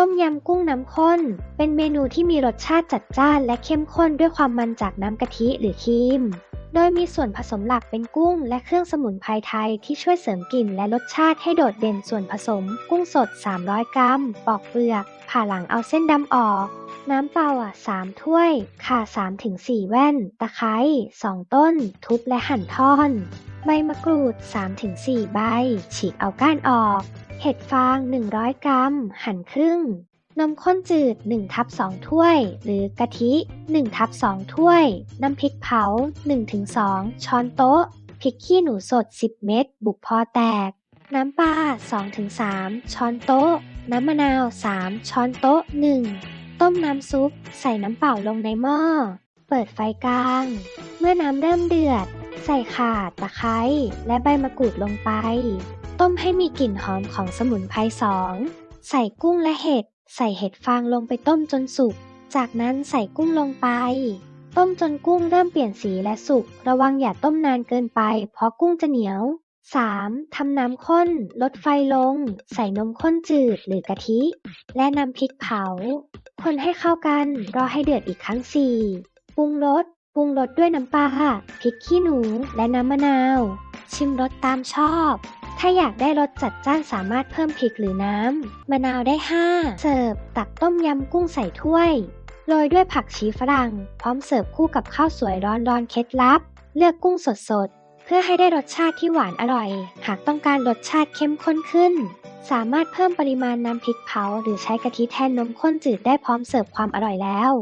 ต้มยำกุ้งน้ำข้น เป็นเมนูที่มีรสชาติจัดจ้านและเข้มข้นด้วยความมันจากน้ำกะทิหรือครีม โดยมีส่วนผสมหลักเป็นกุ้ง และเครื่องสมุนไพรไทยที่ช่วยเสริมกลิ่นและรสชาติให้โดดเด่นส่วนผสม กุ้งสด 300 กรัม ปอกเปลือก ผ่าหลังเอาเส้นดำออก น้ำเปล่าอะ3ถ้วย ข่า3-4 แว่น ตะไคร้2ต้น ทุบและหั่นท่อน ใบมะกรูด 3-4 ใบ ฉีกเอาก้านออก เห็ดฟาง 100 กรัม หั่นครึ่ง นมข้นจืด1ทับ2ถ้วย หรือกะทิ1ทับ2ถ้วย น้ำพริกเผา 1-2 ช้อนโต๊ะ พริกขี้หนูสด 10 เม็ด บุกพอแตก น้ำปลา 2-3 ช้อนโต๊ะ น้ำมะนาว 3 ช้อนโต๊ะ 1 ต้มน้ำซุป ใส่น้ำเปล่าลงในหม้อ เปิดไฟกลาง เมื่อน้ำเริ่มเดือด ใส่ข่า ตะไคร้ และใบมะกรูดลงไป ต้มให้มีกลิ่นหอมของสมุนไพรสอง ใส่กุ้งและเห็ด ใส่เห็ดฟางลงไปต้มจนสุก จากนั้นใส่กุ้งลงไป ต้มจนกุ้งเริ่มเปลี่ยนสีและสุก ระวังอย่าต้มนานเกินไป เพราะกุ้งจะเหนียว 3. ทำน้ำข้น ลดไฟลง ใส่นมข้นจืดหรือกะทิ และน้ำพริกเผา คนให้เข้ากัน รอให้เดือดอีกครั้ง 4. ปรุงรส ปรุงรสด้วยน้ำปลา พริกขี้หนู และน้ำมะนาว ชิมรสตามชอบ ถ้าอยากได้รสจัดจ้านสามารถเพิ่มพริกหรือน้ำ มะนาวได้ 5 เสิร์ฟ ตักต้มยำกุ้งใส่ถ้วย โรยด้วยผักชีฝรั่ง พร้อมเสิร์ฟคู่กับข้าวสวยร้อนๆเคล็ดลับ เลือกกุ้งสดๆ เพื่อให้ได้รสชาติที่หวานอร่อย หากต้องการรสชาติเข้มข้นขึ้น สามารถเพิ่มปริมาณน้ำพริกเผา หรือใช้กะทิแทนนมข้นจืดได้พร้อมเสิร์ฟความอร่อยแล้ว